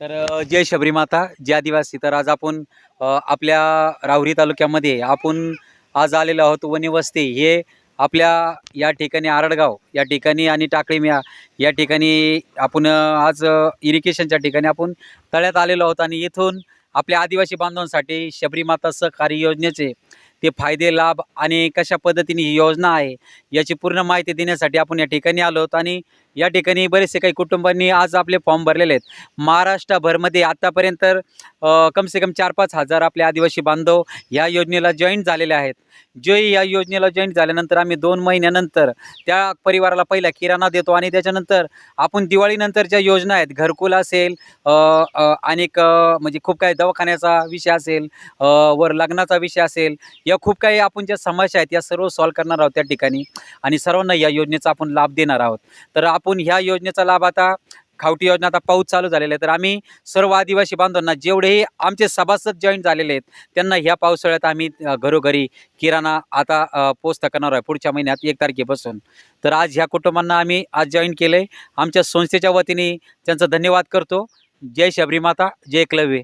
तर जय शबरी माता जय आदिवासी. तर आज आपण आपल्या राहुरी तालुक्यामध्ये आपण आज आलेलो आहोत वनिवस्ती हे आपल्या या ठिकाणी आरडगाव या ठिकाणी आणि टाकळीम्या या ठिकाणी आपण आज इरिगेशनच्या ठिकाणी आपण तळ्यात आलेलो आहोत. आणि इथून आपल्या आदिवासी बांधवांसाठी शबरी माता सहकारी योजनेचे ते फायदे लाभ आणि कशा पद्धतीने ही योजना आहे याची पूर्ण माहिती देण्यासाठी आपण या ठिकाणी आलो आहोत. आणि या ठिकाणी बरेचसे काही कुटुंबांनी आज आपले फॉर्म भरलेले आहेत. महाराष्ट्रभरमध्ये आत्तापर्यंत कमसे कम से कम चार पाच हजार आपले आदिवासी बांधव या योजनेला जॉईन झालेले आहेत. जे या योजनेला जॉईन झाल्यानंतर आम्ही दोन महिन्यानंतर त्या परिवाराला पहिला किराणा देतो आणि त्याच्यानंतर आपण दिवाळीनंतर ज्या योजना आहेत घरकुल असेल अनेक म्हणजे खूप काही दवाखान्याचा विषय असेल वर लग्नाचा विषय असेल या खूप काही आपण ज्या समस्या आहेत या सर्व सॉल्व करणार आहोत त्या ठिकाणी. आणि सर्वांना या योजनेचा आपण लाभ देणार आहोत. तर आपण ह्या योजनेचा लाभ आता खावटी योजना आता पाऊस चालू झालेला आहे. तर आम्ही सर्व आदिवासी बांधवांना जेवढेही आमचे सभासद जॉईन झालेले आहेत त्यांना ह्या पावसाळ्यात आम्ही घरोघरी किराणा आता पोचता करणार आहे पुढच्या महिन्यात एक तारखेपासून. तर आज ह्या कुटुंबांना आम्ही आज जॉईन केलं आहे आमच्या संस्थेच्या वतीने त्यांचा धन्यवाद करतो. जय शबरीमाता जय एकलव्य